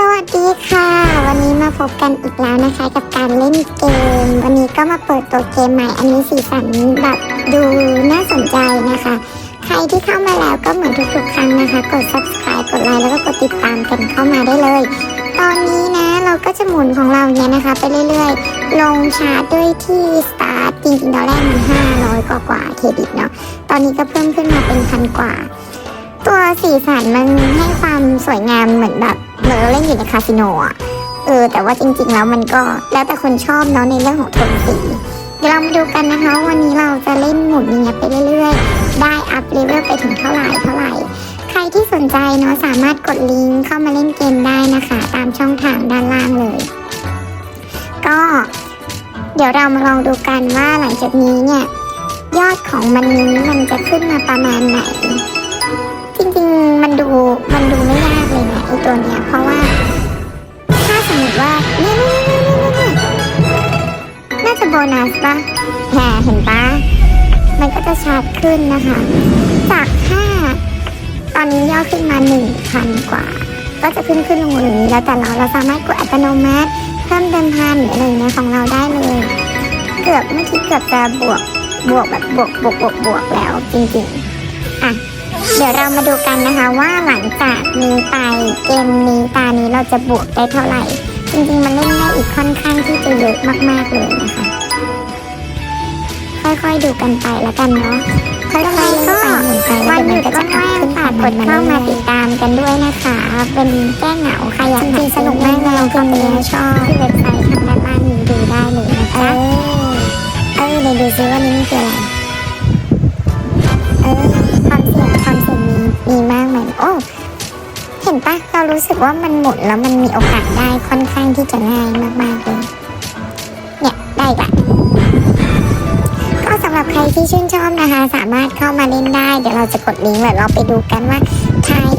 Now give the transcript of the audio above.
สวัสดีค่ะ วันนี้มาพบกันอีกแล้วนะคะ กับการเล่นเกม วันนี้ก็มาเปิดตัวเกมใหม่ อันนี้สีสันแบบดูน่าสนใจนะคะ ใครที่เข้ามาแล้วก็เหมือนทุกๆครั้งนะคะ กด subscribe กดไลค์แล้วก็กดติดตามกันเข้ามาได้เลย ตอนนี้นะเราก็จะหมุนของเราเนี่ยนะคะ ไปเรื่อยๆ ลงชาร์จด้วยที่ start จริงๆตอนแรกมัน500 กว่ากว่าเครดิตเนาะตอนนี้ก็เพิ่มขึ้นมาเป็นพันกว่า ตัวสีสันมันให้ความสวยงามเหมือนแบบ เหมือนเราเล่นอยู่ในคาสิโนอะเออแต่ว่าจริงๆแล้วมันก็แล้วแต่คนชอบเนาะในเรื่องของโทนสีเดี๋ยวเรามาดูกันนะคะวันนี้เราจะเล่นหมุนอย่างเงี้ยไปเรื่อยๆ ได้อัพเลเวลไปถึงเท่าไหร่เท่าไหร่ ใครที่สนใจเนาะสามารถกดลิงก์เข้ามาเล่นเกมได้นะคะ ตามช่องทางด้านล่างเลย ก็ เดี๋ยวเรามาลองดูกันว่าหลังจากนี้เนี่ยยอดของมันนี้มันจะขึ้นมาประมาณไหน ตัวเนี้ยเพราะว่า ถ้าสมมติว่าเนี่ยเนี่ยเนี่ยเนี่ยน่าจะโบนัสปะแหมเห็นปะมันก็จะชาร์จขึ้นนะคะ จากห้าตอนนี้ย่อขึ้นมาหนึ่งพันกว่า ก็จะขึ้นขึ้นลงลงนี้แล้วแต่เราเราสามารถกดอัตโนมัติเพิ่มเดิมพันหรืออะไรอย่างเงี้ยของเราได้เลย เกือบเมื่อกี้เกือบจะบวกบวกแบบบวกบวกบวกบวกแล้วจริงๆ เดี๋ยวเรามาดูกันนะคะว่าหลังจากนี้ไปเกมนี้ตานี้เราจะบวกได้เท่าไหร่ จริงๆมันเล่นได้อีกค่อนข้างที่จะเยอะมากๆเลยนะคะ ค่อยๆดูกันไปแล้วกันเนาะค่อยๆเล่นไปหมุนไปแล้วเดี๋ยวมันก็จะอัพขึ้นฝากกดเข้ามาติดตามกันด้วยนะคะ เป็นแก้เหงาใครอยากจริงๆสนุกมากเลยคอมเมนต์ชอบที่เว็บไซต์ทางด้านล่างนี้ดูได้ ปะเรารู้สึกว่ามันหมุนแล้วมันมีโอกาสได้ค่อนข้างที่จะง่ายมากๆเลยเนี่ยได้อีกละก็สำหรับใครที่ชื่นชอบนะคะ สามารถเข้ามาเล่นได้ เดี๋ยวเราจะกดลิงก์แล้วเราไปดูกันว่าทาย